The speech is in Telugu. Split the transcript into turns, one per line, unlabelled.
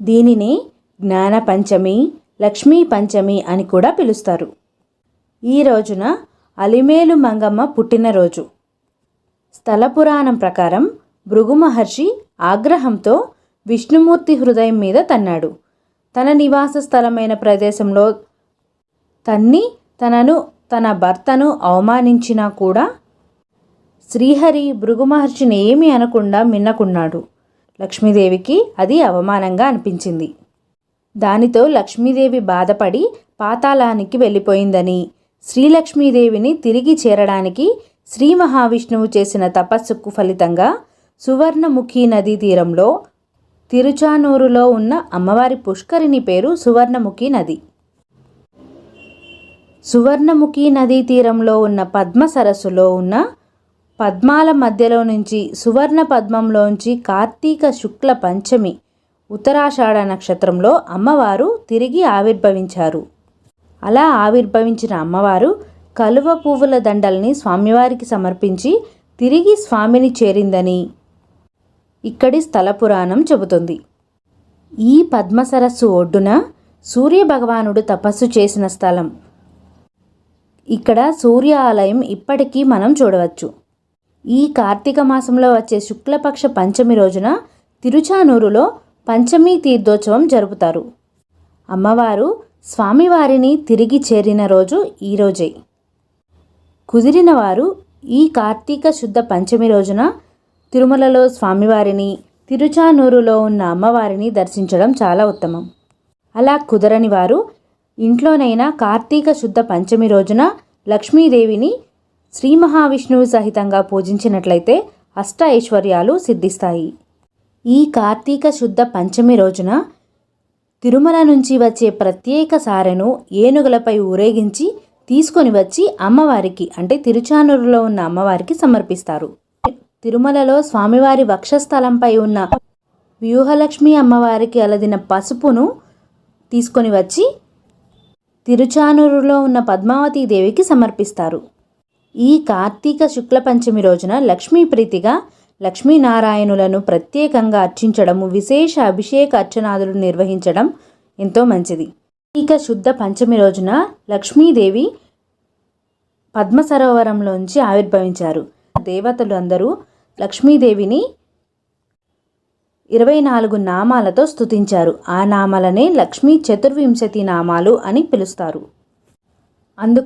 దీనిని జ్ఞాన పంచమి లక్ష్మీ పంచమి అని కూడా పిలుస్తారు. ఈ రోజున అలిమేలు మంగమ్మ పుట్టినరోజు. స్థల పురాణం ప్రకారం భృగు మహర్షి ఆగ్రహంతో విష్ణుమూర్తి హృదయం మీద తన్నాడు. తన నివాస స్థలమైన ప్రదేశంలో తన్ని తనను తన భర్తను అవమానించినా కూడా శ్రీహరి భృగు మహర్షిని ఏమీ అనకుండా మిన్నకున్నాడు. లక్ష్మీదేవికి అది అవమానంగా అనిపించింది. దానితో లక్ష్మీదేవి బాధపడి పాతాళానికి వెళ్ళిపోయిందని శ్రీలక్ష్మీదేవిని తిరిగి చేరడానికి శ్రీ మహావిష్ణువు చేసిన తపస్సుకు ఫలితంగా సువర్ణముఖి నదీ తీరంలో తిరుచానూరులో ఉన్న అమ్మవారి పుష్కరిణి పేరు సువర్ణముఖి నది. సువర్ణముఖి నదీ తీరంలో ఉన్న పద్మ సరస్సులో ఉన్న పద్మాల మధ్యలో నుంచి సువర్ణ పద్మంలోంచి కార్తీక శుక్ల పంచమి ఉత్తరాషాఢ నక్షత్రంలో అమ్మవారు తిరిగి ఆవిర్భవించారు. అలా ఆవిర్భవించిన అమ్మవారు కలువ పువ్వుల దండల్ని స్వామివారికి సమర్పించి తిరిగి స్వామిని చేరిందని ఇక్కడి స్థల పురాణం చెబుతుంది. ఈ పద్మసరస్సు ఒడ్డున సూర్య భగవానుడు తపస్సు చేసిన స్థలం. ఇక్కడ సూర్య ఆలయం ఇప్పటికీ మనం చూడవచ్చు. ఈ కార్తీక మాసంలో వచ్చే శుక్లపక్ష పంచమి రోజున తిరుచానూరులో పంచమి తీర్థోత్సవం జరుపుతారు. అమ్మవారు స్వామివారిని తిరిగి చేరిన రోజు ఈరోజే కుదిరిన వారు ఈ కార్తీక శుద్ధ పంచమి రోజున తిరుమలలో స్వామివారిని తిరుచానూరులో ఉన్న అమ్మవారిని దర్శించడం చాలా ఉత్తమం. అలా కుదరని వారు ఇంట్లోనైనా కార్తీక శుద్ధ పంచమి రోజున లక్ష్మీదేవిని శ్రీ మహావిష్ణువు సహితంగా పూజించినట్లయితే అష్ట ఐశ్వర్యాలు సిద్ధిస్తాయి. ఈ కార్తీక శుద్ధ పంచమి రోజున తిరుమల నుంచి వచ్చే ప్రత్యేక సారెను ఏనుగులపై ఊరేగించి తీసుకొని వచ్చి అమ్మవారికి అంటే తిరుచానూరులో ఉన్న అమ్మవారికి సమర్పిస్తారు. తిరుమలలో స్వామివారి వక్షస్థలంపై ఉన్న వ్యూహలక్ష్మి అమ్మవారికి అలదిన పసుపును తీసుకొని వచ్చి తిరుచానూరులో ఉన్న పద్మావతీ దేవికి సమర్పిస్తారు. ఈ కార్తీక శుక్ల పంచమి రోజున లక్ష్మీ ప్రీతిగా లక్ష్మీనారాయణులను ప్రత్యేకంగా అర్చించడము విశేష అభిషేక అర్చనాదులు నిర్వహించడం ఎంతో మంచిది. కార్తీక శుద్ధ పంచమి రోజున లక్ష్మీదేవి పద్మ సరోవరంలోంచి ఆవిర్భవించారు. దేవతలు అందరూ లక్ష్మీదేవిని ఇరవై నాలుగు నామాలతో స్తుతించారు. ఆ నామాలనే లక్ష్మీ చతుర్వింశతి నామాలు అని పిలుస్తారు. అందుకు